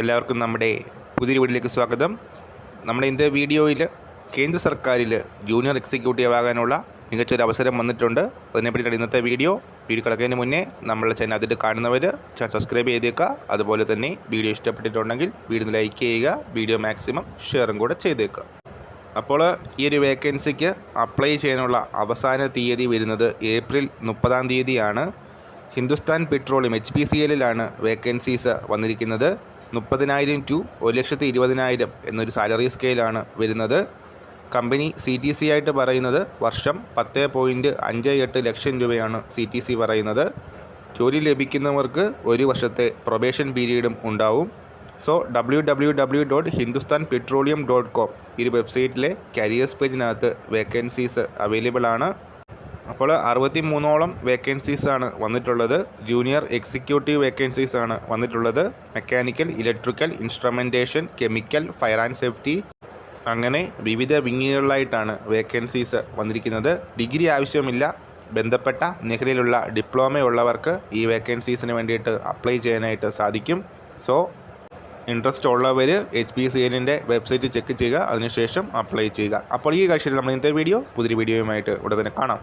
എല്ലാവർക്കും നമ്മുടെ പുതിയ വീട്ടിലേക്ക് സ്വാഗതം. നമ്മുടെ ഇന്നത്തെ വീഡിയോയിൽ കേന്ദ്ര സർക്കാരിൽ ജൂനിയർ എക്സിക്യൂട്ടീവ് ആകാനുള്ള മികച്ചൊരു അവസരം വന്നിട്ടുണ്ട്. അതിനെപ്പറ്റിയാണ് ഇന്നത്തെ വീഡിയോ. വീഡിയോ കിടക്കുന്നതിന് മുന്നേ നമ്മളെ ചാനൽ അതിൽ കാണുന്നവർ ചാനൽ സബ്സ്ക്രൈബ് ചെയ്തേക്കുക. അതുപോലെ തന്നെ വീഡിയോ ഇഷ്ടപ്പെട്ടിട്ടുണ്ടെങ്കിൽ വീഡിയോ ലൈക്ക് ചെയ്യുക. വീഡിയോ മാക്സിമം ഷെയറും കൂടെ ചെയ്തേക്കുക. അപ്പോൾ ഈ ഒരു വേക്കൻസിക്ക് അപ്ലൈ ചെയ്യാനുള്ള അവസാന തീയതി വരുന്നത് ഏപ്രിൽ മുപ്പതാം തീയതിയാണ്. Hindustan petroleum H P C എല്ലിലാണ് vacancies വന്നിരിക്കുന്നത്. മുപ്പതിനായിരം ടു ഒരു ലക്ഷത്തി ഇരുപതിനായിരം എന്നൊരു സാലറി സ്കെയിലാണ് വരുന്നത്. കമ്പനി സി ടി സി ആയിട്ട് പറയുന്നത് വർഷം പത്ത് പോയിന്റ് അഞ്ച് എട്ട് ലക്ഷം രൂപയാണ് സി ടി സി പറയുന്നത്. ജോലി ലഭിക്കുന്നവർക്ക് ഒരു വർഷത്തെ പ്രൊബേഷൻ പീരീഡും ഉണ്ടാവും. So W W W dot Hindustan Petroleum dot com ഈ വെബ്സൈറ്റിലെ കരിയേഴ്സ് പേജിനകത്ത് വേക്കൻസീസ് അവൈലബിൾ ആണ്. അപ്പോൾ അറുപത്തി മൂന്നോളം ആണ് വന്നിട്ടുള്ളത്. ജൂനിയർ എക്സിക്യൂട്ടീവ് വേക്കൻസീസ് ആണ് വന്നിട്ടുള്ളത്. Mechanical electrical instrumentation chemical fire and safety അങ്ങനെ വിവിധ വിങ്ങുകളിലായിട്ടാണ് വേക്കൻസീസ് വന്നിരിക്കുന്നത്. ഡിഗ്രി ആവശ്യമില്ല. ബന്ധപ്പെട്ട മേഖലയിലുള്ള ഡിപ്ലോമയുള്ളവർക്ക് ഈ വേക്കൻസീസിന് വേണ്ടിയിട്ട് അപ്ലൈ ചെയ്യാനായിട്ട് സാധിക്കും. സോ ഇൻട്രസ്റ്റ് ഉള്ളവർ എച്ച് പി സി എന്നിന്റെ വെബ്സൈറ്റ് ചെക്ക് ചെയ്യുക. അതിനുശേഷം അപ്ലൈ ചെയ്യുക. അപ്പോൾ ഈ കാഴ്ചയിൽ നമ്മൾ ഇന്നത്തെ വീഡിയോ പുതിയ വീഡിയോയുമായിട്ട് ഉടനെ കാണാം.